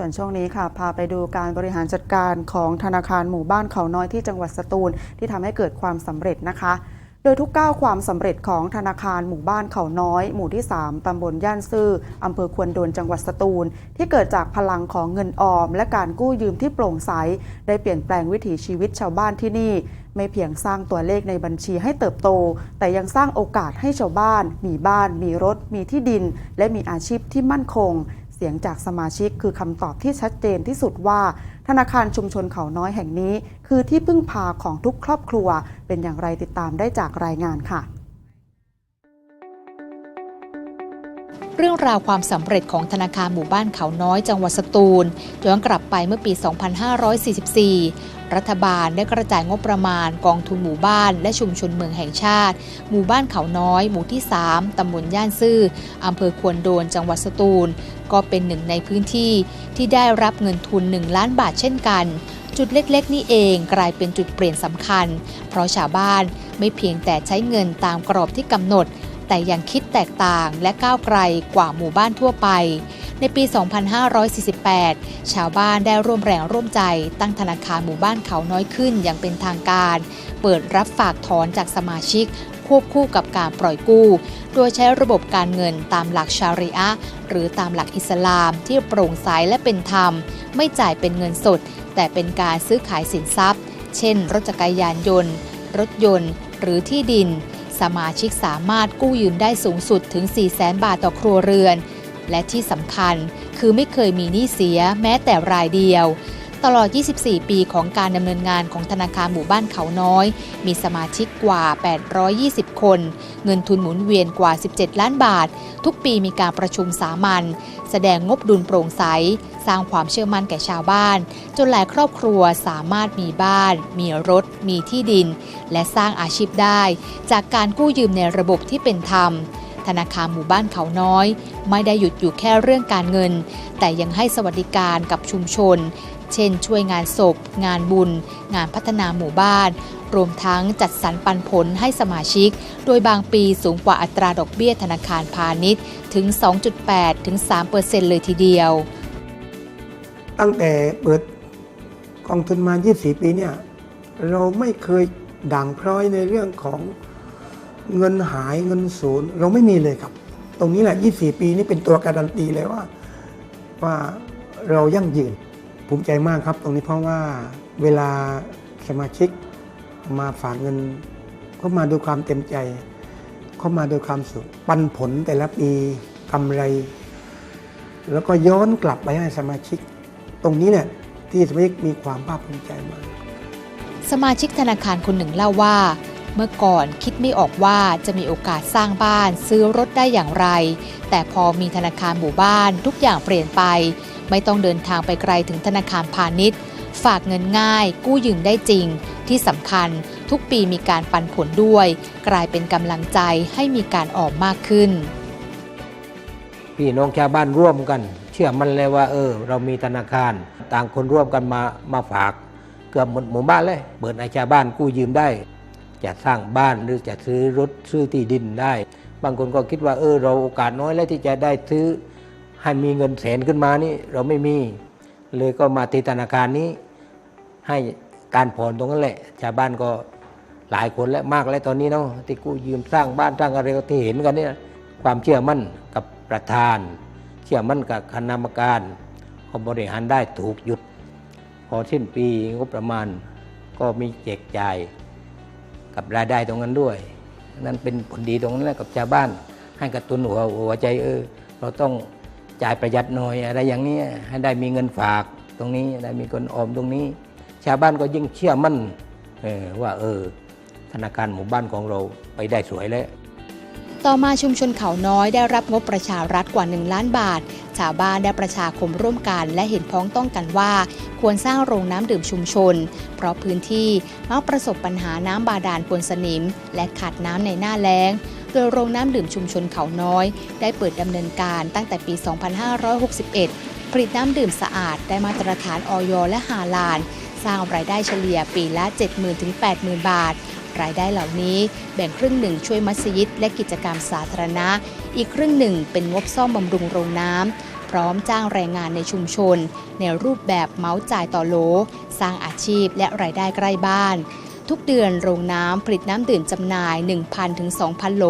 ส่วนช่วงนี้ค่ะ พาไปดูการบริหารจัดการของธนาคารหมู่บ้านเขาน้อยที่จังหวัดสตูล ที่ทำให้เกิดความสำเร็จนะคะ โดยทุกก้าวความสำเร็จของธนาคารหมู่บ้านเขาน้อย หมู่ที่ 3ตำบลย่านซื่ออำเภอควนโดนจังหวัดสตูล ที่เกิดจากพลังของเงินออม และการกู้ยืมที่โปร่งใส ได้เปลี่ยนแปลงวิถีชีวิตชาวบ้านที่นี่ ไม่เพียงสร้างตัวเลขในบัญชีให้เติบโต แต่ยังสร้างโอกาสให้ชาวบ้าน มีบ้าน มีรถ มีที่ดิน และมีอาชีพที่มั่นคง เสียงจากสมาชิกคือคำตอบที่ชัดเจนที่สุดว่า ธนาคารชุมชนเขาน้อยแห่งนี้ คือที่พึ่งพาของทุกครอบครัว เป็นอย่างไรติดตามได้จากรายงานค่ะ เรื่องราวความสำเร็จของธนาคารหมู่บ้านเขาน้อยจังหวัดสตูลย้อนกลับไปเมื่อปี 2544 รัฐบาลได้กระจายงบประมาณกองทุนหมู่บ้านและชุมชนเมืองแห่งชาติ หมู่บ้านเขาน้อย หมู่ที่ 3 ตำบลย่านซื่ออำเภอควนโดนจังหวัดสตูล ก็เป็นหนึ่งในพื้นที่ที่ได้รับเงินทุน 1 ล้านบาทเช่นกันจุดเล็กๆ นี่เองกลายเป็นจุดเปลี่ยนสำคัญ เพราะชาวบ้านไม่เพียงแต่ใช้เงินตามกรอบที่กำหนด แต่ยังคิดแตกต่างและก้าวไกลกว่าหมู่บ้านทั่วไป ในปี 2548 ชาวบ้านได้ร่วมแรงร่วมใจ ตั้งธนาคารหมู่บ้านเขาน้อยขึ้นอย่างเป็นทางการ เปิดรับฝากถอนจากสมาชิกควบคู่กับการปล่อยกู้ โดยใช้ระบบการเงินตามหลักชาริอะห์หรือตามหลักอิสลามที่โปร่งใสและเป็นธรรม ไม่จ่ายเป็นเงินสด แต่เป็นการซื้อขายสินทรัพย์ เช่น รถจักรยานยนต์ รถยนต์ หรือที่ดิน สมาชิกสามารถกู้ยืมได้สูงสุดถึง 4 0 0แสนบาทต่อครัวเรือน และที่สำคัญคือไม่เคยมีหนี้เสียแม้แต่รายเดียว ตลอด 24 ปีของการดำเนินงานของธนาคารหมู่บ้านเขาน้อย มีสมาชิกกว่า 820 คน เงินทุนหมุนเวียนกว่า 17 ล้านบาท ทุกปีมีการประชุมสามัญแสดงงบดุลโปร่งใส สร้างความเชื่อมั่นแก่ชาวบ้าน จนหลายครอบครัวสามารถมีบ้าน มีรถ มีที่ดิน และสร้างอาชีพได้ จากการกู้ยืมในระบบที่เป็นธรรม ธนาคารหมู่บ้านเขาน้อย ไม่ได้หยุดอยู่แค่เรื่องการเงิน แต่ยังให้สวัสดิการกับชุมชน เช่น ช่วยงานศพ งานบุญ งานพัฒนาหมู่บ้านรวมทั้งจัดสรรปันผลให้สมาชิก โดยบางปีสูงกว่าอัตราดอกเบี้ยธนาคารพาณิชย์ ถึง 2.8 ถึง 3%เลยทีเดียว ตั้งแต่เปิดกองทุนมา 24 ปีเนี่ยเราไม่เคยด่างพร้อยในเรื่องของเงินหายเงินศูนย์เราไม่มีเลยครับ ตรงนี้แหละ 24 ปีนี่เป็นตัวการันตีเลยว่า ว่าเรายั่งยืนภูมิใจมากครับ ตรงนี้เพราะว่าเวลาสมาชิกมาฝากเงินก็มาด้วยความเต็มใจเขามาด้วยความสุข ปันผลแต่ละปีกำไร แล้วก็ย้อนกลับไปให้สมาชิก ตรงนี้เนี่ยที่สมาชิกมีความภาคภูมิใจมาก สมาชิกธนาคารคนหนึ่งเล่าว่า เมื่อก่อนคิดไม่ออกว่าจะมีโอกาสสร้างบ้านซื้อรถได้อย่างไร แต่พอมีธนาคารหมู่บ้านทุกอย่างเปลี่ยนไป ไม่ต้องเดินทางไปไกลถึงธนาคารพาณิชย์ ฝากเงินง่าย กู้ยืมได้จริง ที่สำคัญทุกปีมีการปันผลด้วย กลายเป็นกำลังใจให้มีการออมมากขึ้น พี่น้องชาวบ้านร่วมกันเชื่อมันเลยว่า เออ เรามีธนาคาร ต่างคนร่วมกันมามาฝากเกือบหมดหมู่บ้านเลยเปิดให้ชาวบ้านกู้ยืมได้ จะสร้างบ้านหรือจะซื้อรถซื้อที่ดินได้ บางคนก็คิดว่าเออ เราโอกาสน้อยแล้วที่จะได้ซื้อให้มีเงินแสนขึ้นมานี่เราไม่มี เลยก็มาที่ธนาคารนี้ ให้การผ่อนตรงนั้นแหละชาวบ้านก็หลายคนและมากแล้วตอนนี้เนาะที่กู้ยืมสร้างบ้านสร้างอะไรก็ที่เห็นกันเนี่ยความเชื่อมั่นกับประธาน เชื่อมั่นกับคณะกรรมการเขาบริหารได้ถูกหยุด พอสิ้นปีงบประมาณก็มีแจกจ่ายกับรายได้ตรงนั้นด้วย นั่นเป็นผลดีตรงนั้นแหละกับชาวบ้าน ให้กระตุ้นหัวหัวใจเออ เราต้องจ่ายประหยัดหน่อยอะไรอย่างนี้ให้ได้มีเงินฝากตรงนี้ได้มีคนออมตรงนี้ ชาวบ้านก็ยิ่งเชื่อมั่นเออว่าเออธนาคารหมู่บ้านของเราไปได้สวยแล้ว ต่อมาชุมชนเขาน้อยได้รับงบประชารัฐกว่า 1 ล้านบาท ชาวบ้านได้ประชาคมร่วมกัน และเห็นพ้องต้องกันว่า ควรสร้างโรงน้ำดื่มชุมชน เพราะพื้นที่มักประสบปัญหาน้ำบาดาลปนสนิม และขาดน้ำในหน้าแล้งโดยโรงน้ำดื่มชุมชนเขาน้อย ได้เปิดดำเนินการตั้งแต่ปี 2561 ผลิตน้ำดื่มสะอาดได้มาตรฐานออยและฮาลาลสร้างรายได้เฉลี่ยปีละ 70,000 ถึง 80,000 บาท รายได้เหล่านี้ แบ่งครึ่งหนึ่งช่วยมัสยิดและกิจกรรมสาธารณะ อีกครึ่งหนึ่งเป็นงบซ่อมบำรุงโรงน้ำพร้อมจ้างแรงงานในชุมชน ในรูปแบบเมาส์จ่ายต่อโหล สร้างอาชีพและรายได้ใกล้บ้านทุกเดือนโรงน้ำผลิตน้ำดื่มจำหน่าย 1,000 ถึง 2,000 โหล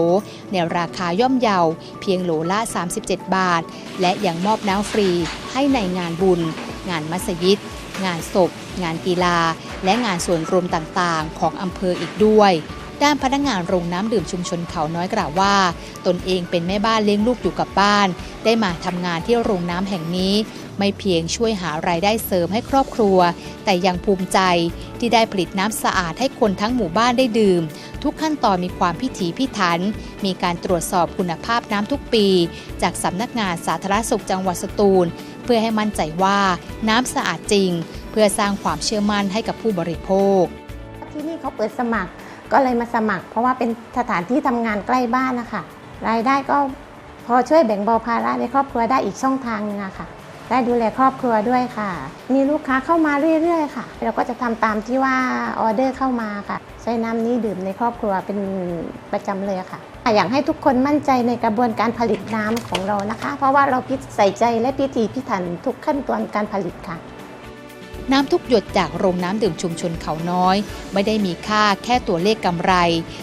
ในราคาย่อมเยา เพียงโหลละ 37 บาท และยังมอบน้ำฟรีให้ในงานบุญ งานมัสยิด งานศพ งานกีฬา และงานส่วนรวมต่างๆ ของอำเภออีกด้วยด้านพนักงานโรงน้ำดื่มชุมชนเขาน้อยกล่าวว่า ตนเองเป็นแม่บ้านเลี้ยงลูกอยู่กับบ้าน ได้มาทำงานที่โรงน้ำแห่งนี้ ไม่เพียงช่วยหารายได้เสริมให้ครอบครัว แต่ยังภูมิใจที่ได้ผลิตน้ำสะอาดให้คนทั้งหมู่บ้านได้ดื่ม ทุกขั้นตอนมีความพิถีพิถัน มีการตรวจสอบคุณภาพน้ำทุกปี จากสำนักงานสาธารณสุขจังหวัดสตูล พื่อให้มั่นใจว่าน้ำสะอาดจริง เพื่อสร้างความเชื่อมั่นให้กับผู้บริโภค ที่นี่เขาเปิดสมัครก็เลยมาสมัคร เพราะว่าเป็นสถานที่ทำงานใกล้บ้านนะคะรายได้ก็พอช่วยแบ่งเบาภาระในครอบครัวได้อีกช่องทางหนึงอะค่ะ ได้ดูแลครอบครัวด้วยค่ะ มีลูกค้าเข้ามาเรื่อยๆค่ะ เราก็จะทำตามที่ว่าออเดอร์เข้ามาค่ะ ใช้น้ำนี้ดื่มในครอบครัวเป็นประจำเลยค่ะ อยากให้ทุกคนมั่นใจในกระบวนการผลิตน้ำของเรานะคะ เพราะว่าเราพิใส่ใจและพิถีพิถันทุกขั้นตอนการผลิตค่ะ น้ำทุกหยดจากโรงน้ำดื่มชุมชนเขาน้อย ไม่ได้มีค่าแค่ตัวเลขกำไร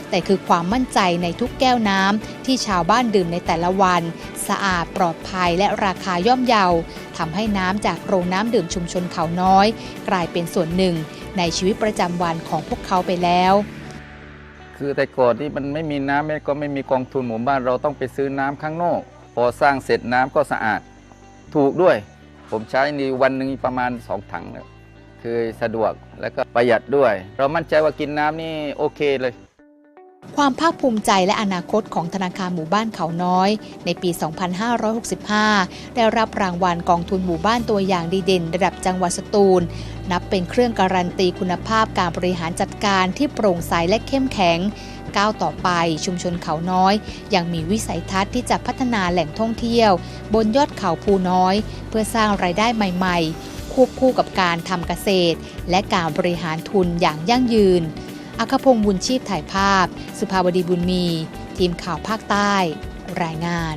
แต่คือความมั่นใจในทุกแก้วน้ำที่ชาวบ้านดื่มในแต่ละวัน สะอาดปลอดภัยและราคาย่อมเยาทำให้น้ำจากโรงน้ำดื่มชุมชนเขาน้อย กลายเป็นส่วนหนึ่ง ในชีวิตประจำวันของพวกเขาไปแล้ว คือแต่ก่อนที่มันไม่มีน้ำแม่ก็ไม่มีกองทุนหมู่บ้านเราต้องไปซื้อน้ำข้างนอก พอสร้างเสร็จน้ำก็สะอาด ถูกด้วย ผมใช้ในวันหนึ่งประมาณ 2 ถังเลยคือสะดวกและก็ประหยัดด้วย เรามั่นใจว่ากินน้ำนี่โอเคเลย ความภาคภูมิใจและอนาคตของธนาคารหมู่บ้านเขาน้อย ในปี 2565 ได้รับรางวัลกองทุนหมู่บ้านตัวอย่างดีเด่น ระดับจังหวัดสตูล นับเป็นเครื่องการันตีคุณภาพการบริหารจัดการที่โปร่งใสและเข้มแข็งก้าวต่อไปชุมชนเขาน้อย ยังมีวิสัยทัศน์ที่จะพัฒนาแหล่งท่องเที่ยว บนยอดเขาภูน้อย เพื่อสร้างรายได้ใหม่ ๆ ควบคู่กับการทำเกษตร และการบริหารทุนอย่างยั่งยืน อัคพงษ์บุญชีพถ่ายภาพ สุภาวดีบุญมี ทีมข่าวภาคใต้ รายงาน